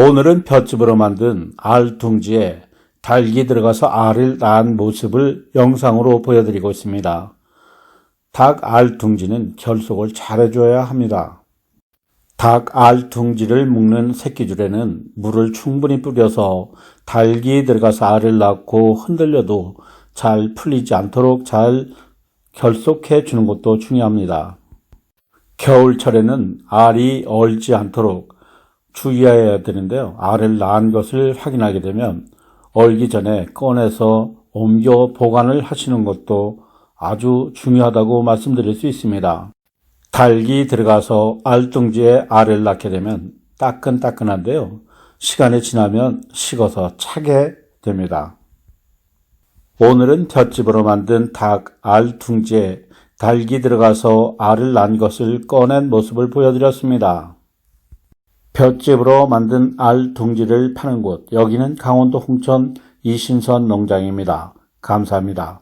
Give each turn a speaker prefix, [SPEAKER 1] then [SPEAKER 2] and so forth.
[SPEAKER 1] 오늘은 볏짚으로 만든 알 둥지에 닭이 들어가서 알을 낳은 모습을 영상으로 보여드리고 있습니다. 닭 알 둥지는 결속을 잘해줘야 합니다. 닭 알 둥지를 묶는 새끼줄에는 물을 충분히 뿌려서 닭이 들어가서 알을 낳고 흔들려도 잘 풀리지 않도록 잘 결속해 주는 것도 중요합니다. 겨울철에는 알이 얼지 않도록 주의해야 되는데요. 알을 낳은 것을 확인하게 되면 얼기 전에 꺼내서 옮겨 보관을 하시는 것도 아주 중요하다고 말씀드릴 수 있습니다. 닭이 들어가서 알둥지에 알을 낳게 되면 따끈따끈한데요. 시간이 지나면 식어서 차게 됩니다. 오늘은 볏짚으로 만든 닭 알둥지에 닭이 들어가서 알을 낳은 것을 꺼낸 모습을 보여드렸습니다. 볏짚으로 만든 알 둥지를 파는 곳, 여기는 강원도 홍천 이신선 농장입니다. 감사합니다.